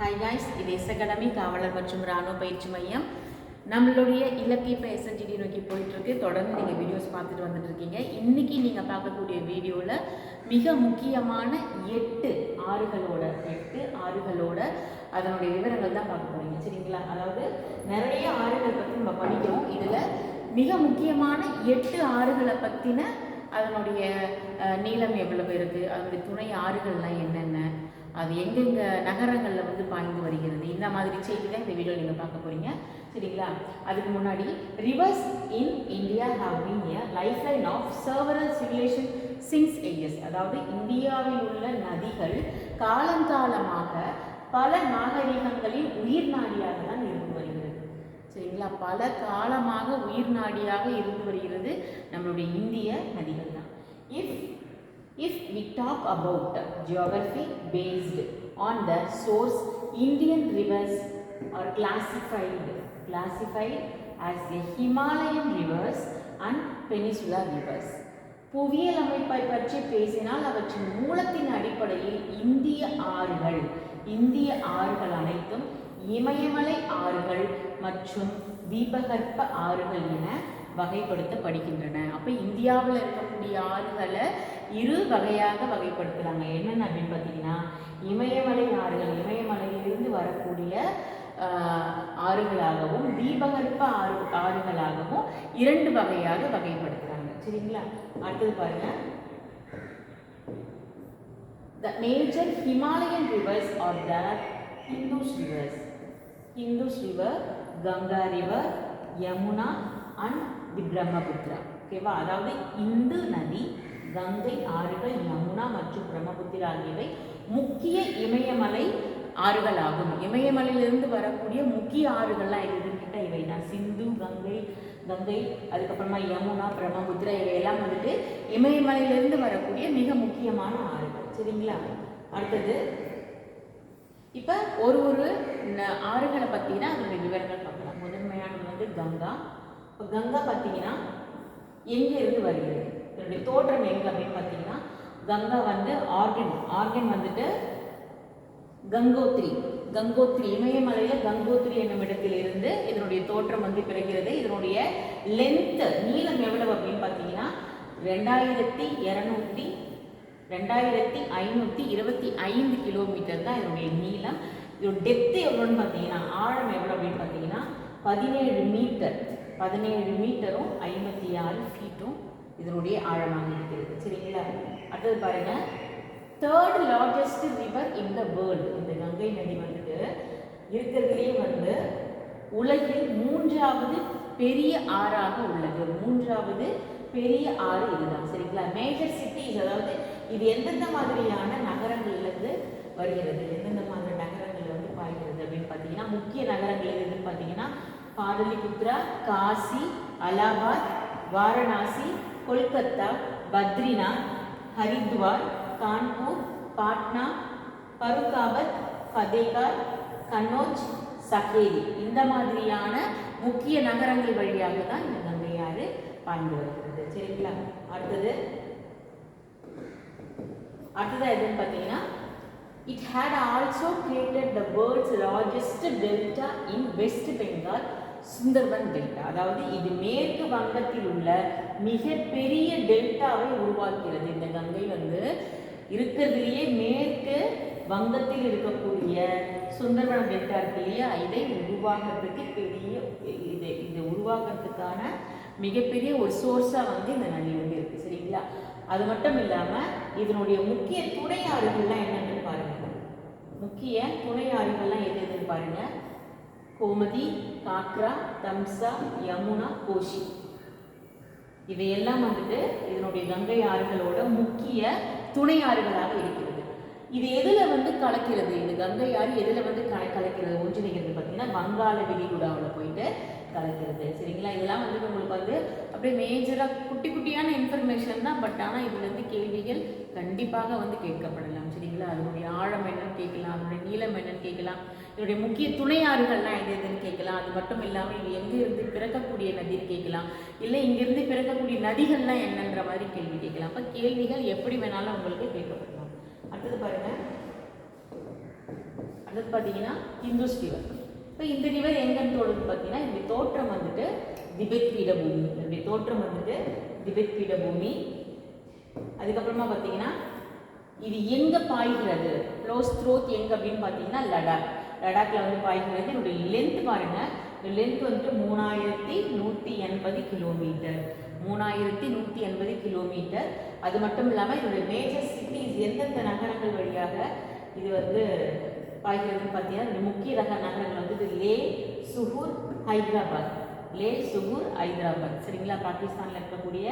Hi guys இது S academy காவலர் மற்றும் ராணுவ பயிற்சி மையம். நம்மளுடைய இலக்கிய இப்போ எஸ்என்ஜிடி நோக்கி போயிட்டுருக்கு. தொடர்ந்து நீங்கள் வீடியோஸ் பார்த்துட்டு வந்துட்டுருக்கீங்க இன்றைக்கி நீங்கள் பார்க்கக்கூடிய வீடியோவில் மிக முக்கியமான எட்டு ஆறுகளோட எட்டு ஆறுகளோட அதனுடைய விவரங்கள் தான் பார்க்க போகிறீங்க சரிங்களா? அதாவது நிறைய ஆறுகள் பற்றி நம்ம படிக்கிறோம் இதில் மிக முக்கியமான எட்டு ஆறுகளை பற்றின அதனுடைய நீளம் எவ்வளவு இருக்குது அதனுடைய துணை ஆறுகள்லாம் என்னென்ன அது எங்கெங்க நகரங்களில் வந்து பாய்ந்து வருகிறது? இந்த மாதிரி செய்தி தான் இந்த வீடியோ நீங்கள் பார்க்க போகிறீங்க சரிங்களா? அதுக்கு முன்னாடி rivers in India have been a lifeline of survival civilisation since ages அதாவது இந்தியாவில் உள்ள நதிகள் காலங்காலமாக பல நாகரிகங்களின் உயிர் நாடியாக தான் இருந்து வருகிறது. சரிங்களா? பல காலமாக உயிர் நாடியாக இருந்து வருகிறது நம்மளுடைய இந்திய நதிகள் தான். If If we talk about geography based on the source indian rivers are classified classified as the himalayan rivers and peninsular rivers புவியியல் அமைப்பை பற்றி பேசினால் அவற்றின் மூலத்தின் அடிப்படையில் இந்திய ஆறுகள் இந்திய ஆறுகள் அனைத்தும் இமயமலை ஆறுகள் மற்றும் தீபகற்ப ஆறுகள் என வகைப்படுத்த படிக்கின்றன. அப்போ இந்தியாவில் இருக்கக்கூடிய ஆறுகளை இரு வகையாக வகைப்படுத்துகிறாங்க என்னென்ன அப்படின்னு பார்த்தீங்கன்னா இமயமலை ஆறுகள் இமயமலையிலிருந்து வரக்கூடிய ஆறுகளாகவும் தீபகற்ப ஆறு ஆறுகளாகவும் இரண்டு வகையாக வகைப்படுத்துகிறாங்க சரிங்களா? அடுத்தது பாருங்கள் The major Himalayan rivers are the Indus rivers. Indus river, Ganga river, Yamuna and the ஓகேவா அதாவது இந்து நதி கங்கை ஆறுகள் யமுனா மற்றும் பிரம்மபுத்திரா ஆகியவை முக்கிய இமயமலை ஆறுகள் ஆகும் இமயமலையிலிருந்து வரக்கூடிய முக்கிய ஆறுகள்லாம் எதுன்னு கேட்டால் இவை தான். சிந்து கங்கை கங்கை அதுக்கப்புறமா யமுனா பிரம்மபுத்திரா இவையெல்லாம் வந்துட்டு இமயமலையிலிருந்து வரக்கூடிய மிக முக்கியமான ஆறுகள். சரிங்களா? அடுத்தது இப்போ ஒரு ஒரு ஆறுகளை பற்றினா அதனுடைய விவரங்கள் பார்க்கலாம். முதன்மையானது வந்து கங்கா இப்போ கங்கா பார்த்தீங்கன்னா எங்கே இருந்து வருகிறது? இதனுடைய தோற்றம் எங்கே அப்படின்னு பார்த்தீங்கன்னா கங்கா வந்து ஆர்கன் ஆர்கன் வந்துட்டு கங்கோத்ரி கங்கோத்ரி இமயமலையில் கங்கோத்ரி என்னும் இடத்திலிருந்து இதனுடைய தோற்றம் வந்து பிறகிறது இதனுடைய லென்த்து நீளம் எவ்வளவு அப்படின்னு பார்த்தீங்கன்னா ரெண்டாயிரத்தி இரநூத்தி ரெண்டாயிரத்தி ஐநூற்றி இருபத்தி ஐந்து கிலோமீட்டர் தான் இதனுடைய நீளம். இதோட டெப்த்து எவ்வளோன்னு பார்த்தீங்கன்னா ஆழம் எவ்வளோ அப்படின்னு பார்த்தீங்கன்னா பதினேழு மீட்டர் பதினேழு மீட்டரும் ஐம்பத்தி ஆறு ஃபீட்டும் இதனுடைய ஆழமாக இருக்கிறது. சரிங்களா? அடுத்தது பாருங்கள் third largest river in the world இந்த கங்கை நதி வந்துட்டு இருக்கிறதுலே வந்து உலகில் மூன்றாவது பெரிய ஆறாக உள்ளது. மூன்றாவது பெரிய ஆறு இதுதான். சரிங்களா? மேஜர் சிட்டிஸ் அதாவது இது எந்தெந்த மாதிரியான நகரங்கள்லேருந்து வருகிறது? எந்தெந்த மாதிரி நகரங்கள் வந்து பாய்கிறது அப்படின்னு பார்த்தீங்கன்னா முக்கிய நகரங்கள் எதுன்னு பார்த்தீங்கன்னா பாடலிபுத்ரா காசி அலாபாத் வாரணாசி கொல்கத்தா பத்ரிநாத் ஹரித்வார் கான்பூர் பாட்னா பருகாபத் ஃபதேகார் கன்னோஜ் சகேரி. இந்த மாதிரியான முக்கிய நகரங்கள் வழியாக தான் இந்த கங்கையாறு பாய்ந்து வருகிறது. சரிங்களா? அடுத்தது. அடுத்ததாக எதுன்னு பார்த்தீங்கன்னா it had also created the world's largest delta in West Bengal Sundarban delta. அதாவது இது மேற்கு வங்கத்தில் உள்ள மிகப்பெரிய டெல்டாவை உருவாக்கிறது இந்த கங்கை வந்து இருக்கிறதுலேயே மேற்கு வங்கத்தில் இருக்கக்கூடிய சுந்தர்பன் டெல்டா இருக்கு இல்லையா? இதை உருவாகிறதுக்கு பெரிய இது இது உருவாகிறதுக்கான மிகப்பெரிய ஒரு சோர்ஸாக வந்து இந்த நதி வந்து இருக்குது சரிங்களா? அது மட்டும் இல்லாமல் இதனுடைய முக்கிய துணை ஆறுகள்லாம் என்னென்னு பாருங்கள் முக்கிய துணை ஆறுகள்லாம் எது எதுன்னு பாருங்கள் கோமதி காக்ரா தம்சா யமுனா கோஷி. இவையெல்லாம் வந்துட்டு இதனுடைய கங்கை ஆறுகளோட முக்கிய துணை ஆறுகளாக இருக்கிறது. இது எதில் வந்து கலக்கிறது? இந்த கங்கை ஆறு எதில் வந்து கல கலக்கிறது? ஒன்றிணைகிறது பார்த்தீங்கன்னா வங்காள விரிகுடாவில் போயிட்டு கலக்கிறது. சரிங்களா? இதெல்லாம் வந்து உங்களுக்கு வந்து அப்படியே மேஜராக குட்டி குட்டியான இன்ஃபர்மேஷன் தான். பட் ஆனால் இதுலேருந்து கேள்விகள் கண்டிப்பாக வந்து கேட்கப்படலாம். சரிங்களா? அதனுடைய ஆழம் என்னன்னு கேட்கலாம். அதனுடைய நீளம் என்னன்னு கேட்கலாம். இதனுடைய முக்கிய துணை ஆறுகள்லாம் எது எதுன்னு கேட்கலாம். அது மட்டும் இல்லாமல் இது எங்கேருந்து பிறக்கக்கூடிய நதின்னு கேட்கலாம். இல்லை இங்கிருந்து பிறக்கக்கூடிய நதிகள்லாம் என்னன்ற மாதிரி கேள்வி கேட்கலாம். அப்போ கேள்விகள் எப்படி வேணாலும் உங்களுக்கு கேட்கப்படலாம். அடுத்தது பாருங்கள் அடுத்தது பார்த்தீங்கன்னா இந்துஸ் ரிவர் இப்போ இந்த ரிவர் எங்கன்னு தோடுது பார்த்தீங்கன்னா இந்த தோற்றம் வந்துட்டு திபெத் பீடபூமி. இதனுடைய தோற்றம் வந்துட்டு திபெத் பீடபூமி. அதுக்கப்புறமா பார்த்தீங்கன்னா இது எங்கே பாய்கிறது? ஃப்ளோஸ் த்ரோத் எங்கே அப்படின்னு பார்த்தீங்கன்னா லடாக். லடாக்கில் வந்து பாய்கிறது இதனுடைய லென்த் பாருங்கள் இந்த லென்த் வந்துட்டு மூணாயிரத்தி நூற்றி எண்பது கிலோமீட்டர் மூணாயிரத்தி நூற்றி எண்பது கிலோமீட்டர் அது மட்டும் இல்லாமல் இதனுடைய மேஜர் சிட்டிஸ் எந்தெந்த நகரங்கள் வழியாக இது வந்து பாய்கிறதுன்னு பார்த்தீங்கன்னா இந்த முக்கிய ரக நகரங்கள் வந்து இது லே சுகூர் ஹைதராபாத். லே சுகூர் ஹைதராபாத். சரிங்களா? பாகிஸ்தானில் இருக்கக்கூடிய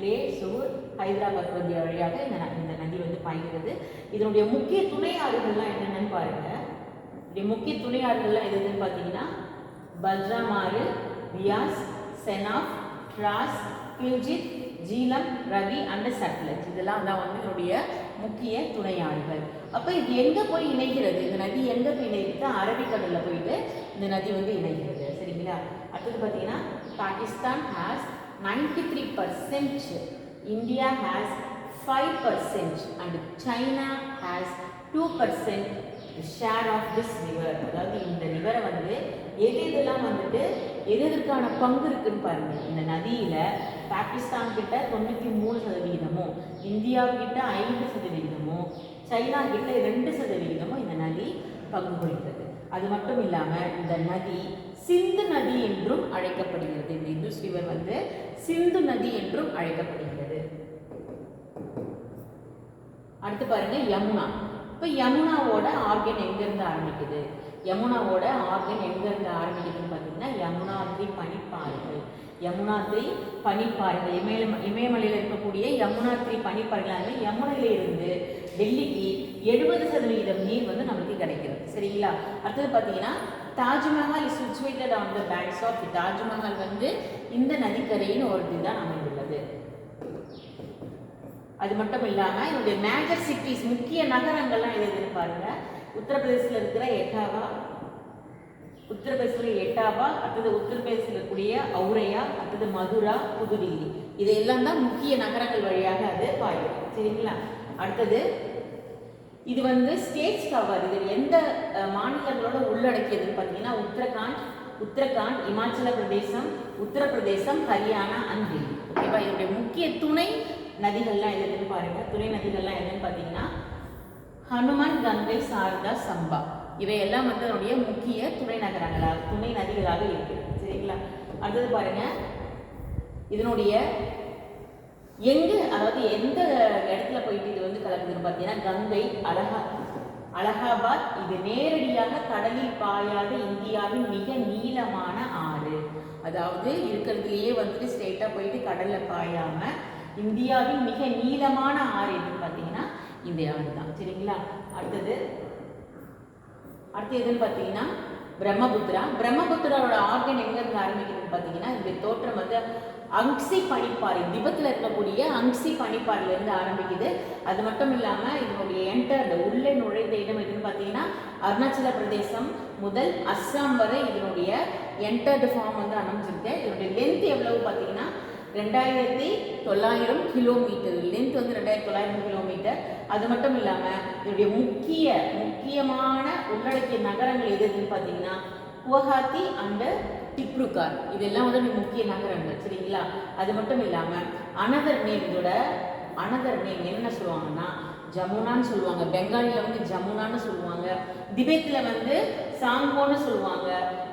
லே சுகூர் ஹைதராபாத் வழியாக இந்த ந- இந்த நதி வந்து பாய்கிறது. இதனுடைய முக்கிய துணை ஆறுகள்லாம் என்னென்னு பாருங்கள் இப்படி முக்கிய துணை ஆடுகள்லாம் எதுன்னு பார்த்தீங்கன்னா பல்ராமாறு வியாஸ் செனாப் ட்ராஸ் பியூஜித் ஜீலம் ரவி அண்ட் சட்லஜ் இதெல்லாம் தான் வந்து இதனுடைய முக்கிய துணை அப்போ இது எங்கே போய் இணைகிறது? இந்த நதி எங்கே போய் இணைகிறது? அரபிக்கடலில் போயிட்டு இந்த நதி வந்து இணைகிறது. சரிங்களா? அடுத்தது பார்த்தீங்கன்னா Pakistan has ninety three percent India has five percent and China has two percent share of this river அதாவது இந்த ரிவரை வந்து எது எதெல்லாம் வந்துட்டு எது எதுக்கான பங்கு இருக்குன்னு பாருங்க. இந்த நதியில் பாகிஸ்தான் கிட்ட தொண்ணூற்றி மூணு சதவிகிதமும் இந்தியா கிட்ட ஐந்து சதவிகிதமும் சைனா கிட்ட ரெண்டு சதவிகிதமும் இந்த நதி பங்கு கொள்கிறது அது மட்டும் இல்லாமல் இந்த நதி சிந்து நதி என்றும் அழைக்கப்படுகிறது. இந்த இந்துஸ் ரிவர் வந்து சிந்து நதி என்றும் அழைக்கப்படுகிறது. அடுத்து பாருங்க யமுனா. இப்போ யமுனாவோட ஆர்கன் எங்கேருந்து ஆரம்பிக்குது? யமுனாவோட ஆர்கன் எங்கேருந்து ஆரம்பிக்குதுன்னு பார்த்தீங்கன்னா யமுனாத்ரி பனிப்பாறைகள். யமுனாத்ரி பனிப்பாறைகள். இமய இமயமலையில் இருக்கக்கூடிய யமுனாத்ரி பனிப்பாறைகளாக யமுனையில இருந்து டெல்லிக்கு எழுபது சதவீதம் நீர் வந்து நமக்கு கிடைக்கிறது. சரிங்களா? அடுத்தது பார்த்தீங்கன்னா Taj Mahal is situated on the banks of Taj Mahal வந்து இந்த நதிக்கரையின் ஒரு இதுதான் அமைந்துள்ளது. அது மட்டும் இல்லாமல் என்னுடைய மேஜர் சிட்டிஸ் முக்கிய நகரங்கள்லாம் எது பாருங்க. உத்தரப்பிரதேசத்தில் இருக்கிற எட்டாவா உத்தரப்பிரதேசத்தில் எட்டாவா அடுத்தது உத்தரப்பிரதேசத்தில் இருக்கக்கூடிய ஔரையா அடுத்தது மதுரா புதுடில்லி. இது எல்லாம் தான் முக்கிய நகரங்கள் வழியாக அது பாயும். சரிங்களா? அடுத்தது இது வந்து ஸ்டேட்ஸ் கவர் இது எந்த மாநிலங்களோட உள்ளடக்கியதுன்னு பார்த்தீங்கன்னா உத்தரகாண்ட் உத்தரகாண்ட் இமாச்சல பிரதேசம் உத்தரப்பிரதேசம் ஹரியானா அண்ட் தில்லி ஓகேவா? இதனுடைய முக்கிய துணை நதிகள்லாம் எதுன்னு பாருங்க. துணை நதிகள்லாம் என்னன்னு பார்த்தீங்கன்னா ஹனுமான் கங்கை சாரதா சம்பா. இவையெல்லாம் வந்து அதனுடைய முக்கிய துணை நகரங்களாக துணை நதிகளாக இருக்கு. சரிங்களா? அடுத்தது பாருங்க. இதனுடைய எங்கு அதாவது எந்த இடத்துல போயிட்டு இது வந்து கலக்குதுன்னு பார்த்தீங்கன்னா கங்கை அலகா அலகாபாத் இது நேரடியாக கடலில் பாயாத இந்தியாவின் மிக நீளமான ஆறு. அதாவது இருக்கிறதுலேயே வந்துட்டு ஸ்ட்ரெயிட்டாக போயிட்டு கடலில் பாயாமல் இந்தியாவின் மிக நீளமான ஆறு எதுன்னு பார்த்தீங்கன்னா இந்த ஆறு தான். சரிங்களா? அடுத்தது அடுத்து எதுன்னு பார்த்தீங்கன்னா பிரம்மபுத்திரா. பிரம்மபுத்திராவோட ஆர்கன் எங்கேருந்து ஆரம்பிக்கிறதுன்னு பார்த்தீங்கன்னா இந்த தோற்றம் வந்து அங்சி பனிப்பாறை திபத்தில் இருக்கக்கூடிய அங்சி பனிப்பாறையிலேருந்து ஆரம்பிக்குது. அது மட்டும் இல்லாமல் இதனுடைய என்டர் உள்ளே நுழைந்த இடம் எதுன்னு பார்த்தீங்கன்னா அருணாச்சல பிரதேசம் முதல் அஸ்ஸாம் வரை இதனுடைய என்டர்டு ஃபார்ம் வந்து அமைஞ்சிருக்கு. இதனுடைய லென்த் எவ்வளவு பார்த்தீங்கன்னா ரெண்டாயிரத்தி தொள்ளாயிரம் கிலோமீட்டர் லென்த் வந்து ரெண்டாயிரத்தி தொள்ளாயிரம் கிலோமீட்டர் அது மட்டும் இல்லாமல் இதனுடைய முக்கிய முக்கியமான உள்ளடக்கிய நகரங்கள் எது எதுன்னு பார்த்தீங்கன்னா குவஹாத்தி அண்டு டிப்ருகார் இதெல்லாம் வந்து முக்கிய நகரங்கள் சரிங்களா? அது மட்டும் இல்லாமல் அனதர் நேம் அனதர் நேம் என்ன சொல்லுவாங்கன்னா ஜமுனான்னு சொல்லுவாங்க. பெங்காலியில் வந்து ஜமுனான்னு சொல்லுவாங்க. திபெத்தில் வந்து சாங்கோன்னு சொல்லுவாங்க.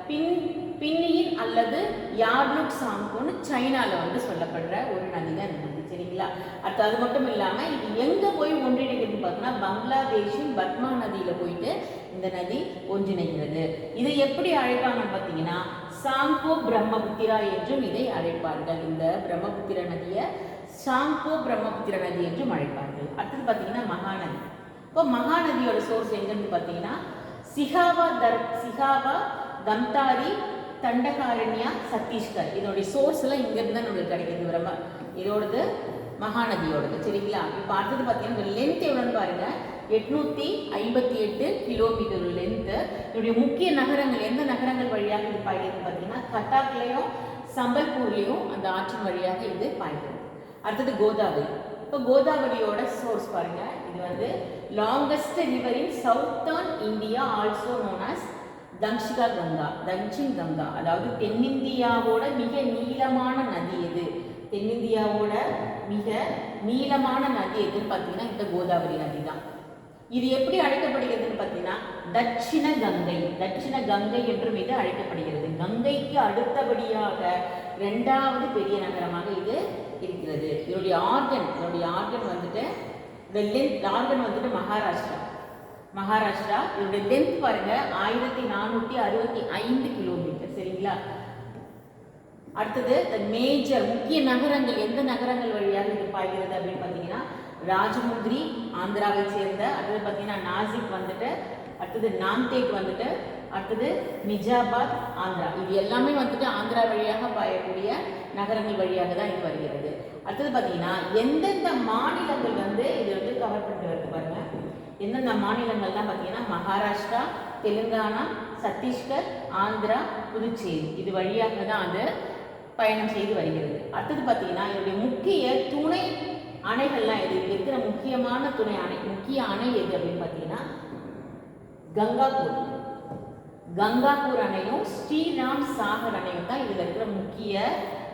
பின் பின்னியின் அல்லது யார்லுக் சாங்கோன்னு சைனாவில் வந்து சொல்லப்படுற ஒரு நதி தான் இந்த நதி சரிங்களா? அடுத்து அது மட்டும் இல்லாமல் இது எங்கே போய் ஒன்றிணைக்குதுன்னு பார்த்தோம்னா பங்களாதேஷின் பத்மா நதியில் போயிட்டு இந்த நதி ஒன்றிணைகிறது. இதை எப்படி அழைப்பாங்கன்னு பார்த்தீங்கன்னா சாங்கோ பிரம்மபுத்திரா என்றும் இதை அழைப்பார்கள். இந்த பிரம்மபுத்திர நதியை சாங்கோ பிரம்மபுத்திர நதி என்றும் அழைப்பார்கள். அடுத்தது பார்த்தீங்கன்னா மகாநதி. இப்போ மகாநதியோட சோர்ஸ் எங்கன்னு பார்த்தீங்கன்னா சிகாவா தர் சிகாவா தம்தாரி தண்டகாரண்யா சத்தீஸ்கர் இதோடைய சோர்ஸ் எல்லாம் இங்கேருந்து தான் நம்மளுக்கு கிடைக்கிறது ரொம்ப இதோடது மகாநதியோடது. சரிங்களா? இப்போ அடுத்தது பார்த்தீங்கன்னா இந்த லென்த் எவ்வளோன்னு பாருங்க. எட்நூத்தி ஐம்பத்தி எட்டு கிலோமீட்டர் லென்த்து இதோடைய முக்கிய நகரங்கள் எந்த நகரங்கள் வழியாக இது பாய்கிறது பார்த்தீங்கன்னா கட்டாக்லேயும் சம்பல்பூர்லேயும் அந்த ஆற்றின் வழியாக இது பாய்கிறது. அடுத்தது கோதாவரி. இப்போ கோதாவரியோட சோர்ஸ் பாருங்க. இது வந்து longest river in southern India also known as Dakshina Ganga Dakshin Ganga. அதாவது தென்னிந்தியாவோட மிக நீளமான நதி எது? தென்னிந்தியாவோட மிக நீளமான நதி எதுன்னு பார்த்தீங்கன்னா இந்த கோதாவரி நதி தான் இது எப்படி அழைக்கப்படுகிறதுன்னு பார்த்தீங்கன்னா தட்சிண கங்கை. தட்சிண கங்கை என்றும் இது அழைக்கப்படுகிறது. கங்கைக்கு அடுத்தபடியாக ரெண்டாவது பெரிய நகரமாக இது இருக்கிறது. இதனுடைய ஆர்கன் இதனுடைய ஆர்கன் வந்துட்டு இந்த லென்த் ஆர்கன் வந்துட்டு மகாராஷ்டிரா. மகாராஷ்டிரா இதோட லென்த் பாருங்க ஆயிரத்தி நானூற்றி அறுபத்தி ஐந்து கிலோமீட்டர் சரிங்களா? அடுத்தது த மேஜர் முக்கிய நகரங்கள் எந்த நகரங்கள் வழியாக இது பாய்கிறது அப்படின்னு பார்த்தீங்கன்னா ராஜமுந்திரி ஆந்திராவை சேர்ந்த அடுத்தது பார்த்தீங்கன்னா நாசிக் வந்துட்டு அடுத்தது நாந்தேட் வந்துட்டு அடுத்தது நிஜாபாத் ஆந்திரா. இது எல்லாமே வந்துட்டு ஆந்திரா வழியாக பாயக்கூடிய நகரங்கள் வழியாக தான் இது வருகிறது. அடுத்தது பார்த்தீங்கன்னா எந்தெந்த மாநிலங்கள் வந்து இது வந்து கவர் பண்ணிட்டு வருது பாருங்கள் எந்தெந்த மாநிலங்கள்லாம் பார்த்தீங்கன்னா மகாராஷ்டிரா தெலுங்கானா சத்தீஸ்கர் ஆந்திரா புதுச்சேரி. இது வழியாக தான் அது பயணம் செய்து வருகிறது. அடுத்தது பார்த்தீங்கன்னா இதனுடைய முக்கிய துணை அணைகள்லாம் எது? இருக்கிற முக்கியமான துணை அணை முக்கிய அணை எது அப்படின்னு பார்த்தீங்கன்னா கங்காபூர். கங்காபூர் அணையும் ஸ்ரீராம் சாகர் அணையும் தான் இதில் இருக்கிற முக்கிய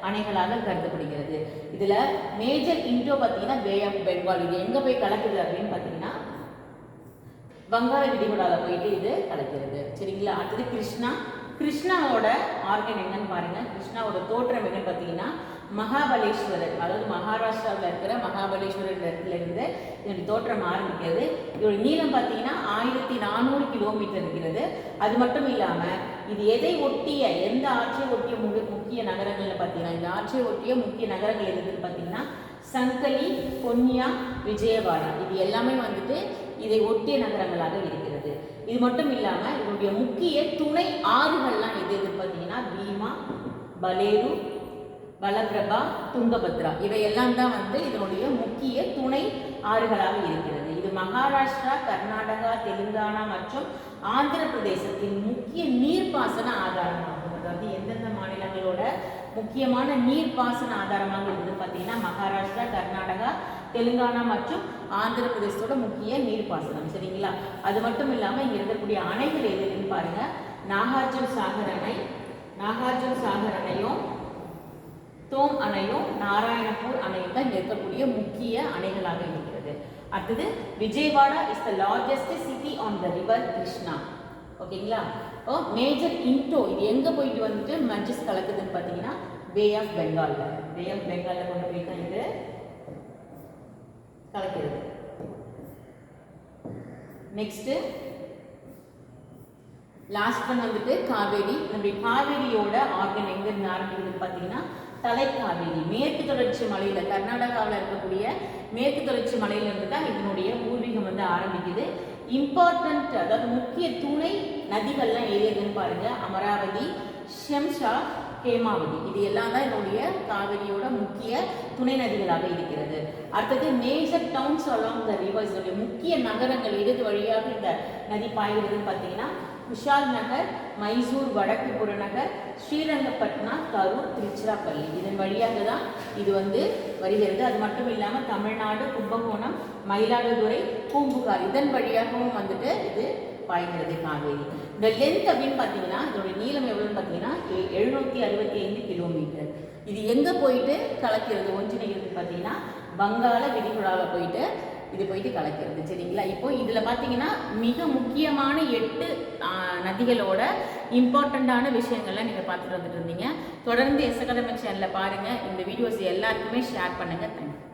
அணைகளாக கருதப்படுகிறது. இதில் மேஜர் இன்டோ பார்த்தீங்கன்னா பே ஆஃப் பெங்கால் இது எங்கே போய் கலக்குது அப்படின்னு பார்த்தீங்கன்னா வங்காள விரிகுடாவில் போயிட்டு இது கலைக்கிறது. சரிங்களா? அடுத்தது கிருஷ்ணா. கிருஷ்ணாவோட ஆர்கன் என்னன்னு பாருங்க. கிருஷ்ணாவோட தோற்றம் என்னன்னு பார்த்தீங்கன்னா மகாபலேஸ்வரர். அதாவது மகாராஷ்டிராவில் இருக்கிற மகாபலேஸ்வரர் இடத்துல இருந்து இதனுடைய தோற்றம் ஆரம்பிக்கிறது. இதோட நீளம் பார்த்தீங்கன்னா ஆயிரத்தி நானூறு கிலோமீட்டர் இருக்கிறது. அது மட்டும் இல்லாமல் இது எதை ஒட்டிய எந்த ஆட்சியை ஒட்டிய முக்கிய நகரங்கள்னு பார்த்தீங்கன்னா இந்த ஆட்சியை ஒட்டிய முக்கிய நகரங்கள் எதுன்னு பார்த்தீங்கன்னா சங்கலி பொன்னியா விஜயவாடா. இது எல்லாமே வந்துட்டு இதை ஒட்டிய நகரங்களாக இருக்கிறது. இது மட்டும் இல்லாமல் இதனுடைய முக்கிய துணை ஆறுகள்லாம் எது எது பார்த்தீங்கன்னா பீமா பலேரு பலபிரபா துங்கபத்ரா. இவையெல்லாம் தான் வந்து இதனுடைய முக்கிய துணை ஆறுகளாக இருக்கிறது. இது மகாராஷ்டிரா கர்நாடகா தெலுங்கானா மற்றும் ஆந்திர பிரதேசத்தின் முக்கிய நீர்ப்பாசன ஆதாரமாகும். அதாவது எந்தெந்த மாநிலங்களோட முக்கியமான நீர்ப்பாசன ஆதாரமாக இருக்குது பார்த்தீங்கன்னா மகாராஷ்டிரா கர்நாடகா தெலுங்கானா மற்றும் ஆந்திர பிரதேசத்தோட முக்கிய நீர்ப்பாசனம் சரிங்களா? அது மட்டும் இல்லாமல் இங்கே இருக்கக்கூடிய அணைகள் எதுன்னு பாருங்க. நாகார்ஜுன் சாகர் அணை நாகார்ஜுன் சாகர் அணையும் தோம் அணையும் நாராயணபூர் அணையும் தான் இங்கே இருக்கக்கூடிய முக்கிய அணைகளாக இருக்கிறது. அடுத்தது Vijayawada is the largest city on the river Krishna ஓகேங்களா? ஓ மேஜர் இன்டோ இது எங்கே போயிட்டு வந்துட்டு மஞ்சஸ் கலக்குதுன்னு பார்த்தீங்கன்னா பே ஆஃப் பெங்காலில் பே ஆஃப் பெங்காலில் கொண்டு போய் தான் இது கலக்கிறது. நெக்ஸ்ட்டு லாஸ்ட் ஒன் வந்துட்டு காவேரி. நம்முடைய காவேரியோட ஆர்கன் எங்கிருந்து ஆரம்பிக்கிறது பார்த்தீங்கன்னா தலைக்காவேரி. மேற்கு தொடர்ச்சி மலையில் கர்நாடகாவில் இருக்கக்கூடிய மேற்கு தொடர்ச்சி மலையிலிருந்து தான் இதனுடைய பூர்வீகம் வந்து ஆரம்பிக்குது. இம்பார்ட்டன்ட் அதாவது முக்கிய துணை நதிகள்லாம் எது எதுன்னு பாருங்கள் அமராவதி ஷெம்ஷா ஹேமாவதி. இது எல்லாம் தான் என்னுடைய காவிரியோட முக்கிய துணை நதிகளாக இருக்கிறது. அடுத்தது major towns along the rivers முக்கிய நகரங்கள் எது எது வழியாக இந்த நதி பாய்கிறதுன்னு பார்த்தீங்கன்னா விஷால் நகர் மைசூர் வடக்கு புறநகர் ஸ்ரீரங்கப்பட்டினா கரூர் திருச்சிராப்பள்ளி. இதன் வழியாக தான் இது வந்து வருகிறது. அது மட்டும் இல்லாமல் தமிழ்நாடு கும்பகோணம் மயிலாடுதுறை பூம்புகார். இதன் வழியாகவும் வந்துட்டு இது பாய்கிறது காவேரி. இந்த லென்த் அப்படின்னு பார்த்தீங்கன்னா இதோட நீளம் எவ்வளோன்னு பார்த்தீங்கன்னா எழுநூற்றி அறுபத்தி ஐந்து கிலோமீட்டர் இது எங்கே போயிட்டு கலக்கிறது? ஒன்றிணைகிறது பார்த்தீங்கன்னா வங்காள விரிகுடாவில் போயிட்டு இது போயிட்டு கலக்கிறது. சரிங்களா? இப்போ இதில் பார்த்தீங்கன்னா மிக முக்கியமான எட்டு நதிகளோட இம்பார்ட்டண்ட்டான விஷயங்கள்லாம் நீங்கள் பார்த்துட்டு வந்துட்டு இருந்தீங்க. தொடர்ந்து எஸ் அகாடமிக் சேனலில் பாருங்கள் இந்த வீடியோஸ் எல்லாருக்குமே ஷேர் பண்ணுங்கள் தேங்க்யூ